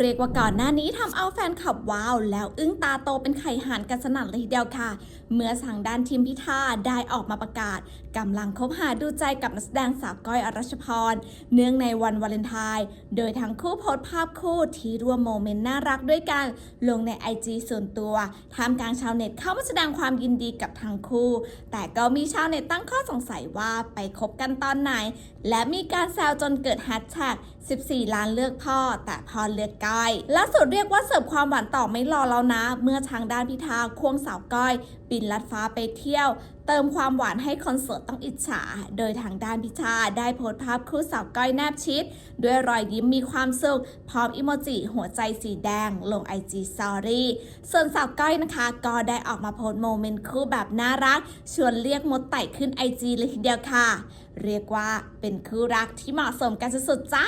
เรียกว่าก่อนหน้านี้ทำเอาแฟนคลับว้าว แล้วอึ้งตาโตเป็นไข่หานกันสนั่นเลยทีเดียวค่ะ เมื่อทางด้านทีมพิธาได้ออกมาประกาศกำลังคบหาดูใจกับนักแสดงสาวก้อยอรัชพร เนื่องในวันวาเลนไทน์โดยทั้งคู่โพสต์ภาพคู่ที่ร่วมโมเมนต์น่ารักด้วยกัน ลงในไอจีส่วนตัวท่ามกลางชาวเน็ตเข้ามาแสดงความยินดีกับทั้งคู่ แต่ก็มีชาวเน็ตตั้งข้อสงสัยว่าไปคบกันตอนไหน และมีการแซวจนเกิดแฮชแท็ก 14 ล้านเลือกพ่อ แต่พ่อเลือกก้อยล่าสุดเรียกว่าเสิร์ฟความหวานต่อไม่รอแล้วนะ เมื่อทางด้านพิธาควงสาวก้อย บินลัดฟ้าไปเที่ยวเติมความหวานให้คอนเสิร์ตต้องอิจฉา โดยทางด้านพิธาได้โพสต์ภาพคู่สาวก้อยแนบชิด ด้วยรอยยิ้มมีความสุข พร้อมอิโมจิหัวใจสีแดง ลง IG Story ส่วนสาวก้อยนะคะ ก็ได้ออกมาโพสต์โมเมนต์คู่แบบน่ารัก ชวนเรียกมดไต่ขึ้น IG เลยทีเดียวค่ะ เรียกว่าเป็นคู่รักที่เหมาะสมกันสุดๆจ้า